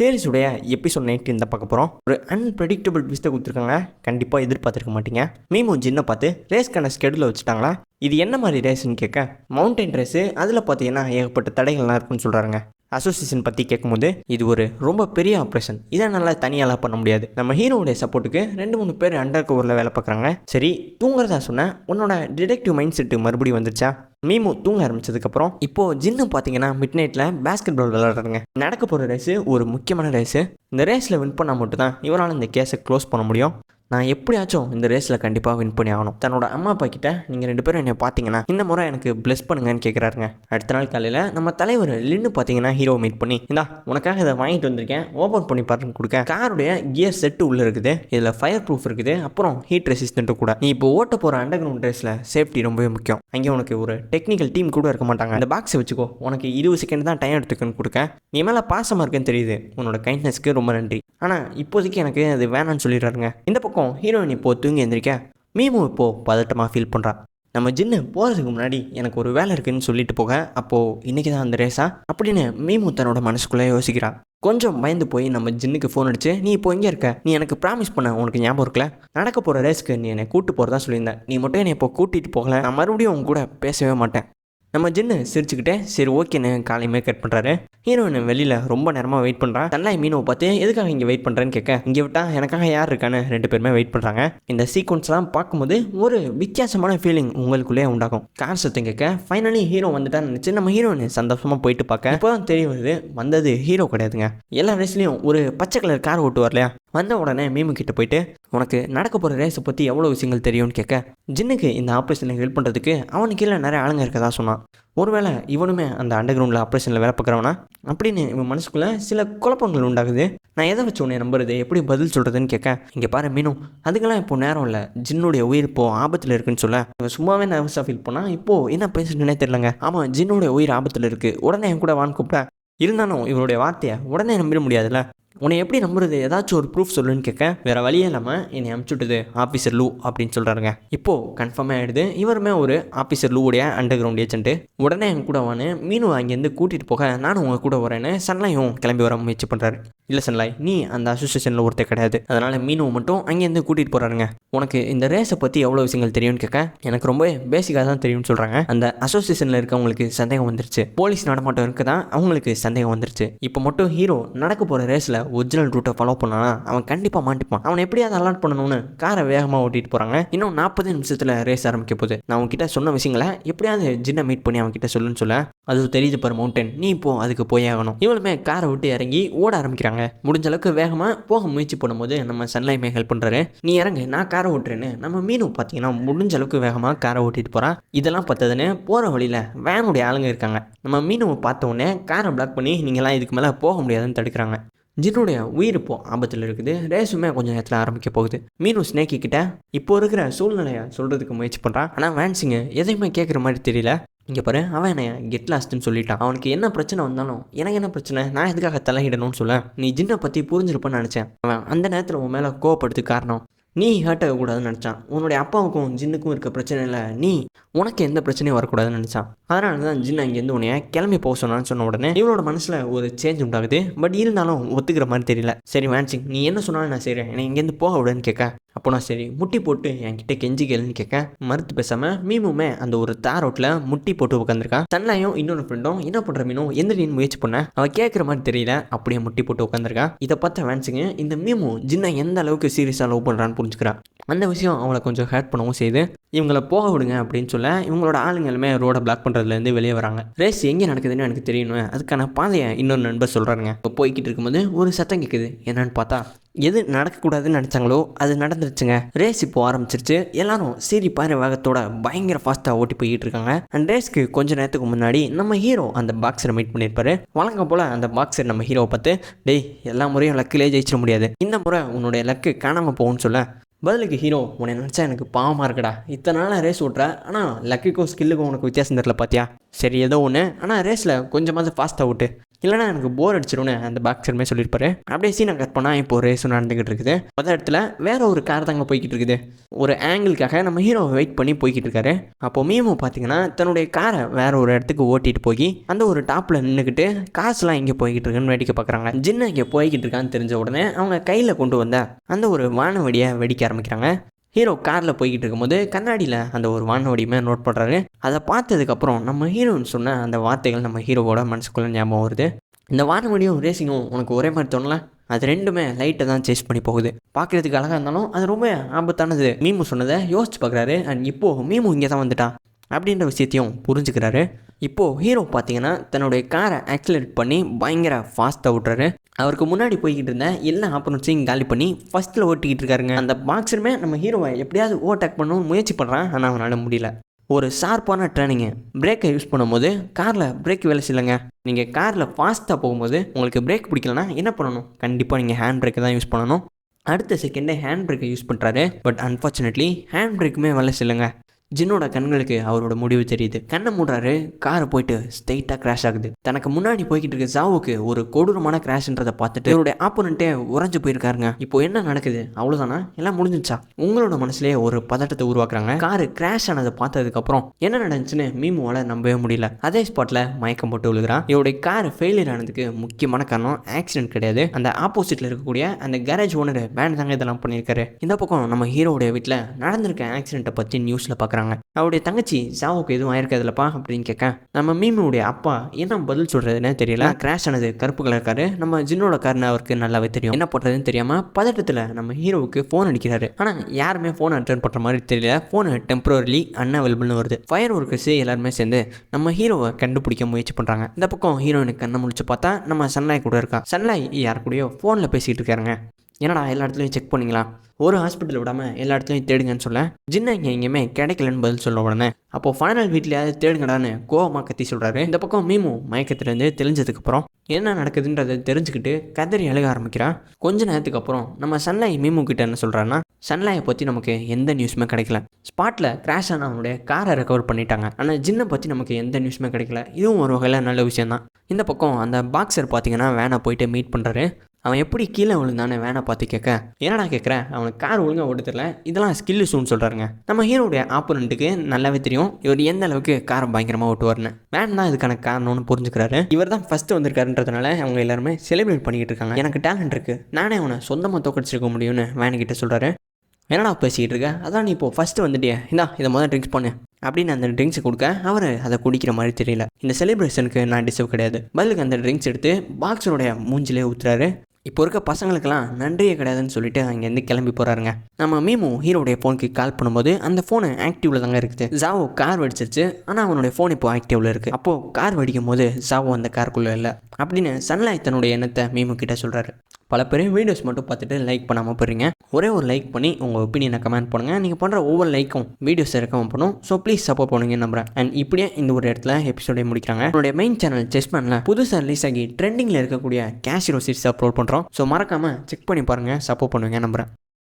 சீரிஸுடைய episode night இந்த பார்க்க போகிறோம் ஒரு அன்பிரடிக்டபிள் ட்விஸ்ட்டை கொடுத்துருக்காங்க. கண்டிப்பாக எதிர்பார்த்துருக்க மாட்டீங்க. மீமோ ஜின்னை பார்த்து ரேஸ்க்கான ஸ்கெடியூல் வச்சுட்டாங்களா? இது என்ன மாதிரி ரேஸ்ன்னு கேட்க மவுண்டைன் ரேஸு அதில் பார்த்தீங்கன்னா ஏகப்பட்ட தடைகள்லாம் இருக்குன்னு சொல்கிறாங்க அசோசியேஷன் பற்றி கேட்கும்போது இது ஒரு ரொம்ப பெரிய ஆப்ரேஷன் இதை நல்லா தனியாலாம் பண்ண முடியாது. நம்ம ஹீரோவுடைய சப்போர்ட்டுக்கு ரெண்டு மூணு பேர் அண்டர் கவரில் வேலை பார்க்குறாங்க. சரி தூங்குறதா சொன்னேன் உன்னோட டிடெக்டிவ் மைண்ட் செட்டு மறுபடியும் வந்துருச்சா? மீமு தூங்க ஆரம்பிச்சதுக்கப்புறம் இப்போது ஜின்னு பார்த்தீங்கன்னா மிட் நைட்டில் பேஸ்கெட் பால் விளையாடுறாங்க நடக்க போகிற ரேஸு ஒரு முக்கியமான ரேஸு இந்த ரேஸில் வின் பண்ணால் மட்டும்தான் இவரால் இந்த கேஸை க்ளோஸ் பண்ண முடியும். நான் எப்படியாச்சும் இந்த ரேஸில் கண்டிப்பாக வின் பண்ணி ஆகணும். தன்னோட அம்மா அப்பா கிட்ட நீங்கள் ரெண்டு பேரும் என்னை பார்த்தீங்கன்னா இந்த முறை எனக்கு ப்ளெஸ் பண்ணுங்கன்னு கேட்குறாருங்க அடுத்த நாள் காலையில் நம்ம தலைவர் லின்னு பார்த்தீங்கன்னா ஹீரோ மீட் பண்ணி இந்தா உனக்காக இதை வாங்கிட்டு வந்திருக்கேன் ஓப்பன் பண்ணி பாருன்னு கொடுக்க. காருடைய கியர் செட்டு உள்ளே இருக்குது இதில் ஃபயர் ப்ரூஃப் இருக்குது அப்புறம் ஹீட் ரெசிஸ்டன்ட்டு கூட. நீ இப்போ ஓட்ட போகிற அண்டர் கிரவுண்ட் ரேஸில் சேஃப்டி ரொம்பவே முக்கியம். அங்கே உனக்கு ஒரு டெக்னிக்கல் டீம் கூட இருக்க மாட்டாங்க. அந்த பாக்ஸை வச்சுக்கோ உனக்கு இருபது செகண்ட் தான் டைம் எடுத்துக்கன்னு கொடுக்க. நீ மேலே பாசமாக இருக்குன்னு தெரியுது. உன்னோட கைண்ட்னஸ்க்கு ரொம்ப நன்றி. ஆனால் இப்போதைக்கு எனக்கு அது வேணான்னு சொல்லிடுறாருங்க. இந்த பக்கம் ஹீரோயின் இப்போ தூங்கி எந்திரிக்க. மீமும் இப்போது பதட்டமாக ஃபீல் பண்ணுறான் நம்ம ஜின்னு போகிறதுக்கு முன்னாடி எனக்கு ஒரு வேலை இருக்குதுன்னு சொல்லிட்டு போக. அப்போது இன்றைக்கி தான் அந்த ரேஸா அப்படின்னு மீமு தன்னோட மனசுக்குள்ளே யோசிக்கிறான் கொஞ்சம் பயந்து போய் நம்ம ஜின்னுக்கு ஃபோன் அடிச்சு நீ இப்போ எங்கே இருக்க? நீ எனக்கு ப்ராமிஸ் பண்ண உனக்கு ஞாபகம் இருக்கல நடக்க போகிற ரேஸ்க்கு நீ என்னை கூட்டு போகிறதா சொல்லியிருந்தேன். நீ மட்டும் என்னை இப்போ கூட்டிகிட்டு போகல. நான் மறுபடியும் உன் கூட பேசவே மாட்டேன். நம்ம ஜின்னு சிரிச்சுக்கிட்டே சரி ஓகேன்னு காலையுமே கட் பண்ணுறாரு ஹீரோயின் வெளியில் ரொம்ப நேரமாக வெயிட் பண்ணுறா தன்னாய் மீனவை பார்த்து எதுக்காக இங்கே வெயிட் பண்ணுறேன்னு கேட்க இங்கே விட்டால் எனக்காக யார் இருக்கான்னு ரெண்டு பேருமே வெயிட் பண்ணுறாங்க இந்த சீக்வன்ஸ்லாம் பார்க்கும்போது ஒரு வித்தியாசமான ஃபீலிங் உங்களுக்குள்ளே உண்டாகும். கார் சத்தம் கேட்க ஃபைனலி ஹீரோ வந்துட்டான்னு நினச்சி நம்ம ஹீரோயின் சந்தோஷமாக போயிட்டு பார்க்க. இப்போ தான் தெரிய வருது வந்தது ஹீரோ கிடையாதுங்க. எல்லா ரேஸ்லேயும் ஒரு பச்சை கலர் கார் ஓட்டுவார் இல்லையா? வந்த உடனே மீமு கிட்ட போயிட்டு உனக்கு நடக்க போகிற ரேஸை பற்றி எவ்வளோ விஷயங்கள் தெரியும்னு கேட்க ஜின்னுக்கு இந்த ஆப்ரேஷனில் ஹெல்ப் பண்ணுறதுக்கு அவனுக்கு கீழே நிறைய ஆளுங்க இருக்கதா சொன்னான். ஒருவேளை இவனுமே அந்த அண்டர் கிரவுண்டில் ஆப்ரேஷனில் வேலை பார்க்குறவனா? அப்படின்னு இவன் மனசுக்குள்ளே சில குழப்பங்கள் உண்டாகுது. நான் எதை வச்சு உன்னை நம்புறது? எப்படி பதில் சொல்கிறதுன்னு கேட்க இங்கே பாரு மீனும் அதுக்கெல்லாம் இப்போ நேரம் இல்லை. ஜின்னுடைய உயிர் இப்போ ஆபத்தில் இருக்குன்னு சொல்ல. இவன் சும்மாவே நர்வஸாக ஃபீல் பண்ணால் இப்போது என்ன பேசுறதுனே தெரிலங்க ஆமாம் ஜின்னுடைய உயிர் ஆபத்தில் இருக்குது உடனே என் கூட வான்னு கூப்பிட்டா இருந்தாலும் இவருடைய வார்த்தையை உடனே நம்பிட முடியாதுல்ல. உன்னை எப்படி நம்புறது? ஏதாச்சும் ஒரு ப்ரூஃப் சொல்லுன்னு கேட்க வேறு வழியே இல்லாமல் என்னை அமுச்சுட்டுது ஆஃபீஸர் லூ அப்படின்னு சொல்கிறாருங்க இப்போது கன்ஃபார்மாக ஆகிடுது இவருமே ஒரு ஆஃபீஸர் லூவுடைய அண்டர் கிரவுண்ட் ஏஜென்ட்டு உடனே என் கூட வான்னு மீனு அங்கேருந்து கூட்டிகிட்டு போக நானும் உங்கள் கூட வரேன்னு சன்லாயும் கிளம்பி வர முயற்சி பண்ணுறாரு இல்லை சன்லாய் நீ அந்த அசோசியேஷனில் ஒருத்தர் கிடையாது. அதனால் மீனவை மட்டும் அங்கேருந்து கூட்டிகிட்டு போகிறாருங்க உனக்கு இந்த ரேஸை பற்றி எவ்வளோ விஷயங்கள் தெரியும்னு கேட்க எனக்கு ரொம்ப பேசிக்காக தான் தெரியும்னு சொல்கிறாங்க அந்த அசோசியேஷனில் இருக்கவங்களுக்கு சந்தேகம் வந்துருச்சு. போலீஸ் நடமாட்டம் இருக்க தான் அவங்களுக்கு சந்தேகம் வந்துருச்சு. இப்போ மட்டும் ஹீரோ நடக்க போகிற ரேஸில் ஒரிஜினல் ரூட்டை ஃபாலோ பண்ணானா அவன் கண்டிப்பாக மாட்டிப்பான். அவன் எப்படியாவது அலாட் பண்ணணும்னு காரை வேகமாக ஓட்டிட்டு போகிறாங்க இன்னும் நாற்பது நிமிஷத்தில் ரேஸ் ஆரம்பிக்க போகுது. நான் உன்கிட்ட சொன்ன விஷயங்களை எப்படியாவது ஜின்னை மீட் பண்ணி அவன் கிட்ட சொல்லுன்னு சொல்ல. அது தெரியுது பாரு மவுண்டன் நீ இப்போ அதுக்கு போய் ஆகணும். இவளுமே காரை விட்டு இறங்கி ஓட ஆரம்பிக்கிறாங்க. முடிஞ்ச அளவுக்கு வேகமாக போக முயற்சி பண்ணும்போது நம்ம சன்லைமே ஹெல்ப் பண்ணுறாரு நீ இறங்கு நான் காரை ஓட்டுறேன்னு நம்ம மீனு பார்த்தீங்கன்னா முடிஞ்ச அளவுக்கு வேகமாக காரை ஓட்டிட்டு போகிறான் இதெல்லாம் பார்த்ததுன்னு போகிற வழியில் வேனுடைய ஆளுங்க இருக்காங்க. நம்ம மீனுவை பார்த்த உடனே காரை பிளாக் பண்ணி நீங்களாம் இதுக்கு மேலே போக முடியாதுன்னு தடுக்கிறாங்க. ஜின்னுடைய உயிர் இப்போ ஆபத்தில் இருக்குது. ரேஸுமே கொஞ்சம் நேரத்தில் ஆரம்பிக்க போகுது. மீனும் ஸ்னேக்கி கிட்ட இப்போ இருக்கிற சூழ்நிலையை சொல்கிறதுக்கு முயற்சி பண்ணுறான் ஆனால் வேன்ஸிங்க எதையுமே கேட்குற மாதிரி தெரியல. இங்கே பாரு அவன் என்னை கெட் லாஸ்ட்னு சொல்லிட்டான். அவனுக்கு என்ன பிரச்சனை வந்தாலும் எனக்கு என்ன பிரச்சனை? நான் எதுக்காக தலையிடணும்னு சொல்ல? நீ ஜின்னை பற்றி புரிஞ்சிருப்பேன்னு நினச்சேன். அவன் அந்த நேரத்தில் உன் மேலே கோவப்படுத்து காரணம். நீ ஹர்ட் ஆகக்கூடாதுன்னு நினச்சான். உன்னுடைய அப்பாவுக்கும் ஜின்னுக்கும் இருக்க பிரச்சனை இல்லை. நீ உனக்கு எந்த பிரச்சனையும் வரக்கூடாதுன்னு நினச்சான். அதனால தான் ஜின் அங்கேருந்து உன்னைய கிளம்பி போக சொன்னான்னு சொன்ன உடனே இவனோட மனசில் ஒரு சேஞ்ச் உண்டாகுது. பட் இருந்தாலும் ஒத்துக்கிற மாதிரி தெரியல. சரி வேன்சிங் நீ என்ன சொன்னாலும் நான் செய்கிறேன் என்னை இங்கேருந்து போக விடுன்னு கேட்க. அப்போ நான் சரி முட்டி போட்டு என்கிட்ட கெஞ்சி கேளுன்னு கேட்க. மறுத்து பேசாமல் மீமுமே அந்த ஒரு தார் ரோட்டில் முட்டி போட்டு உட்காந்துருக்கான் தன்னையும் இன்னொரு ஃப்ரெண்டும் என்ன பண்ணுற மீனும் எந்த நீ முயற்சி பண்ண. அவள் கேட்குற மாதிரி தெரியல. அப்படியே முட்டி போட்டு உட்காந்துருக்கான் இதை பார்த்த வேன்ஸுங்க இந்த மீமு ஜின்னை எந்த அளவுக்கு சீரியஸாக லவ் பண்ணுறான்னு புரிஞ்சுக்கிறா. அந்த விஷயம் அவளை கொஞ்சம் ஹேட் பண்ணவும் செய்து இவங்களை போக விடுங்க அப்படின்னு சொல்ல இவங்களோட ஆளுங்களுமே ரோடை பிளாக் பண்ணுறதுலேருந்து வெளியே வராங்க. ரேஸ் எங்கே நடக்குதுன்னு எனக்கு தெரியணும். அதுக்கான பாதையை இன்னொரு நண்பர் சொல்கிறாருங்க இப்போ போய்கிட்டு இருக்கும்போது ஒரு சத்தம் கேட்குது. என்னன்னு பார்த்தா எது நடக்கக்கூடாதுன்னு நினச்சாங்களோ அது நடந்துருச்சுங்க. ரேஸ் இப்போ ஆரம்பிச்சிருச்சு. எல்லாரும் சீரி பாரு வேகத்தோட பயங்கர ஃபாஸ்ட்டாக ஓட்டி போய்கிட்டு இருக்காங்க. அண்ட் ரேஸ்க்கு கொஞ்ச நேரத்துக்கு முன்னாடி நம்ம ஹீரோ அந்த பாக்ஸரை மீட் பண்ணியிருப்பாரு. வழங்க போல் அந்த பாக்ஸர் நம்ம ஹீரோவை பார்த்து டேய் எல்லா முறையும் லக்கிலே ஜெயிச்சிட முடியாது. இந்த முறை உன்னுடைய லக்கு காணாமல் போகும்னு சொல்ல பதிலுக்கு ஹீரோ உன்னை நினச்சா எனக்கு பாவமாக இருக்குடா. இத்தனை நாளாக ரேஸ் ஓட்டுற. ஆனால் லக்குக்கும் ஸ்கில்லுக்கும் உனக்கு வித்தியாசம் தெரியல பார்த்தியா சரி ஏதோ ஒன்று ஆனால் ரேஸில் கொஞ்சமாவது ஃபாஸ்ட்டாக ஓட்டு. இல்லைனா எனக்கு போர் அடிச்சிடும்னு அந்த பாக்ஸருமே சொல்லியிருப்பாரு. அப்படியே சீனை கட் பண்ணால் இப்போ ரேஸும் நடந்துக்கிட்டு இருக்குது. மொதல் இடத்துல வேற ஒரு கார் தாங்க போய்கிட்டு இருக்குது. ஒரு ஆங்கிளுக்காக நம்ம ஹீரோ வெயிட் பண்ணி போய்கிட்டு இருக்காரு. அப்போ மீமோ பார்த்தீங்கன்னா தன்னுடைய காரை வேற ஒரு இடத்துக்கு ஓட்டிட்டு போய் அந்த ஒரு டாப்பில் நின்றுக்கிட்டு காசுலாம் இங்கே போய்கிட்டு இருக்குன்னு வேடிக்கை பார்க்குறாங்க. ஜின்ன இங்கே போய்கிட்டு இருக்கான்னு தெரிஞ்ச உடனே அவங்க கையில் கொண்டு வந்த அந்த ஒரு வானவெடியை வெடிக்க ஆரம்பிக்கிறாங்க. ஹீரோ காரில் போய்கிட்டு இருக்கும்போது கண்ணாடியில் அந்த ஒரு வானோடியுமே நோட் பண்ணுறாரு அதை பார்த்ததுக்கப்புறம் நம்ம ஹீரோன்னு சொன்ன அந்த வார்த்தைகள் நம்ம ஹீரோவோட மனசுக்குள்ளே ஞாபகம் வருது. இந்த வானவடியும் ரேசிங்கும் உனக்கு ஒரே மாதிரி தோணல? அது ரெண்டுமே லைட்டை தான் சேஸ் பண்ணி போகுது. பார்க்குறதுக்கு அழகாக இருந்தாலும் அது ரொம்ப ஆபத்தானது. மீமு சொன்னதை யோசிச்சு பார்க்குறாரு. அண்ட் இப்போது மீமு இங்கே தான் வந்துட்டா அப்படின்ற விஷயத்தையும் புரிஞ்சுக்கிறாரு. இப்போது ஹீரோ பார்த்தீங்கன்னா தன்னுடைய காரை ஆக்சிலேட் பண்ணி பயங்கர ஃபாஸ்ட்டாக விட்றாரு அவருக்கு முன்னாடி போய்கிட்டு இருந்த எல்லா ஆப்பர்ச்சுனிட்டியும் காலி பண்ணி ஃபஸ்ட்டில் ஓட்டிக்கிட்டு இருக்காருங்க. அந்த பாக்ஸருமே நம்ம ஹீரோவை எப்படியாவது ஓவர்டேக் பண்ணணும்னு முயற்சி பண்ணுறான் ஆனால் அவனால் முடியல. ஒரு ஷார்ப்பான ட்ரைனிங்கு பிரேக்கை யூஸ் பண்ணும்போது காரில் பிரேக் வேலை செய்யலைங்க. நீங்கள் காரில் ஃபாஸ்ட்டாக போகும்போது உங்களுக்கு பிரேக் பிடிக்கலனா என்ன பண்ணணும்? கண்டிப்பாக நீங்கள் ஹேண்ட் பிரேக்கை தான் யூஸ் பண்ணணும். அடுத்த செகண்டே ஹேண்ட் பிரேக்கை யூஸ் பண்ணுறாரு பட் அன்ஃபார்ச்சுனேட்லி ஹேண்ட் பிரேக்குமே வேலை செய்யலைங்க. ஜின்னோட கண்களுக்கு அவரோட முடிவு தெரியுது. கண்ணை மூடுறாரு காரை போயிட்டு ஸ்ட்ரெயிட்டாக கிராஷ் ஆகுது. தனக்கு முன்னாடி போய்கிட்டு இருக்க ஜாவுக்கு ஒரு கொடூரமான கிராஷ்ன்றதை பார்த்துட்டு இவருடைய ஆப்போனண்ட்டே உறைஞ்சு போயிருக்காருங்க. இப்போ என்ன நடக்குது? அவ்வளோதானா எல்லாம் முடிஞ்சிச்சா உங்களோட மனசுலேயே ஒரு பதட்டத்தை உருவாக்குறாங்க. காரு கிராஷ் ஆனதை பார்த்ததுக்கப்புறம் என்ன நடந்துச்சுன்னு மீமுவால் நம்பவே முடியல. அதே ஸ்பாட்டில் மயக்கம் போட்டு விழுகிறான். இவருடைய கார் ஃபெயிலியர் ஆனதுக்கு முக்கியமான காரணம் ஆக்சிடென்ட் கிடையாது. அந்த ஆப்போசிட்டில் இருக்கக்கூடிய அந்த கேரேஜ் ஓனர் வேன் தாங்க இதெல்லாம் பண்ணியிருக்காரு. இந்த பக்கம் நம்ம ஹீரோடைய வீட்டில் நடந்திருக்க ஆக்சிடென்ட்டை பற்றி நியூஸில் பார்க்குறாங்க அவருடைய தங்கச்சி சாவுக்கு எதுவும் ஆயிருக்காதுலப்பா அப்படின்னு கேட்க நம்ம மீமுடைய அப்பா என்ன பதில் சொல்கிறதுனே தெரியல. கிராஷ் ஆனது கருப்பு கலர் காரு நம்ம ஜின்னோட கார்னு அவருக்கு நல்லாவே தெரியும். என்ன பண்ணுறதுன்னு தெரியாமல் பதட்டத்தில் நம்ம ஹீரோவுக்கு ஃபோன் அடிக்கிறாரு. ஆனால் யாருமே ஃபோன் அட்டன் பண்ணுற மாதிரி தெரியல. ஃபோனு டெம்பரரிலி அன்அவைலபிள்னு வருது. ஃபயர் ஒர்க்கர்ஸ் எல்லாருமே சேர்ந்து நம்ம ஹீரோவை கண்டுபிடிக்க முயற்சி பண்ணுறாங்க இந்த பக்கம் ஹீரோயினுக்கு கண்ணை முடிச்சு பார்த்தா நம்ம சன்லாய் கூட இருக்கா. சன்லாய் யார் கூடயோ ஃபோனில் பேசிகிட்டு இருக்காருங்க. என்னடா எல்லா இடத்துலையும் செக் பண்ணிங்களா? ஒரு ஹாஸ்பிட்டல் விடாமல் எல்லா இடத்துலையும் தேடுங்கன்னு சொல்ல ஜின்ன இங்கே எங்கேயுமே கிடைக்கலன்னு பதில் சொல்ல உடனே அப்போது ஃபைனல் வீட்லையாவது தேடுங்கடான்னு கோவமாக கத்தி சொல்கிறாரு இந்த பக்கம் மீமு மயக்கத்துலேருந்து தெரிஞ்சதுக்கப்புறம் என்ன நடக்குதுன்றதை தெரிஞ்சுக்கிட்டு கதறி அழுக ஆரம்பிக்கிறான் கொஞ்ச நேரத்துக்கு அப்புறம் நம்ம சன்லாய் மீமு கிட்ட என்ன சொல்கிறான்னா சன்லாயை பற்றி நமக்கு எந்த நியூஸுமே கிடைக்கல. ஸ்பாட்டில் கிராஷ் ஆன அவனுடைய காரை ரெக்கவர் பண்ணிட்டாங்க. ஆனால் ஜின்னை பற்றி நமக்கு எந்த நியூஸுமே கிடைக்கல. இதுவும் ஒரு வகையில் நல்ல விஷயம்தான். இந்த பக்கம் அந்த பாக்ஸர் பார்த்தீங்கன்னா வேனை போயிட்டு மீட் பண்ணுறாரு அவன் எப்படி கீழே விழுந்தானே வேனை பார்த்து கேட்க. என்னடா கேட்குறேன் அவனுக்கு கார் ஒழுங்காக ஓட்ட தெரியல இதெல்லாம் ஸ்கில் ஷூன்னு சொல்கிறாருங்க நம்ம ஹீரோடைய ஆப்போனண்ட்டுக்கு நல்லாவே தெரியும். இவர் எந்த அளவுக்கு காரை பயங்கரமாக ஓட்டுவார்னு வேன் தான் இதுக்கான காரணம்னு புரிஞ்சுக்கிறாரு. இவர் தான் ஃபஸ்ட்டு வந்திருக்காருன்றதுனால அவங்க எல்லாருமே செலிப்ரேட் பண்ணிக்கிட்டு இருக்காங்க. எனக்கு டேலண்ட் இருக்குது நானே அவனை சொந்தமாக தோக்கடிச்சிருக்க முடியும்னு வேனுக்கிட்ட சொல்கிறாரு என்னடா பேசிக்கிட்டு இருக்க? அதான் நீ இப்போ ஃபஸ்ட்டு வந்துட்டியே. இந்தா இதை முதல்ல ட்ரிங்க்ஸ் பண்ணு. அப்படின்னு அந்த ட்ரிங்க்ஸை கொடுக்க அவர் அதை குடிக்கிற மாதிரி தெரியல. இந்த செலிப்ரேஷனுக்கு நான் டிசர்வ் கிடையாது. பதிலுக்கு அந்த ட்ரிங்க்ஸ் எடுத்து பாக்ஸருடைய மூஞ்சிலே ஊத்துறாரு. இப்போ இருக்க பசங்களுக்கெல்லாம் நன்றியே கிடையாதுன்னு சொல்லிட்டு அங்கேருந்து கிளம்பி போகிறாருங்க நம்ம மீமு ஹீரோடைய ஃபோனுக்கு கால் பண்ணும்போது அந்த ஃபோனு ஆக்டிவில் தாங்க இருக்குது. ஜாவோ கார் வெடிச்சிருச்சு. ஆனால் அவனுடைய ஃபோன் இப்போ ஆக்டிவில் இருக்குது அப்போது கார் வெடிக்கும் போது ஜாவோ அந்த காருக்குள்ளே இல்லை. அப்படின்னு சன்லாய் தன்னுடைய எண்ணத்தை மீமு கிட்ட சொல்கிறாரு பல பேர் வீடியோஸ் மட்டும் பார்த்துட்டு லைக் பண்ணாமல் போகிறீங்க ஒரே ஒரு லைக் பண்ணி உங்கள் ஒப்பீனியனை கமெண்ட் பண்ணுங்கள் நீங்கள் பண்ணுற ஒவ்வொரு லைக்கும் வீடியோஸ் ரெக்கமெண்ட் பண்ணும் ஸோ ப்ளீஸ் சப்போர்ட் பண்ணுங்க நம்புறேன். அண்ட் இப்படியே இந்த ஒரு இடத்துல எபிசோடே முடிக்கிறாங்க. என்னுடைய மெயின் சேனல் செஸ்மேனில் புதுசாக ரிலீஸ் ஆகி ட்ரெண்டிங்கில் இருக்கக்கூடிய கேஷ் ரோசிட்ஸ் அப்லோட் பண்ணுறோம் ஸோ மறக்காமல் செக் பண்ணி பாருங்கள் சப்போர்ட் பண்ணுங்க நம்புறேன்.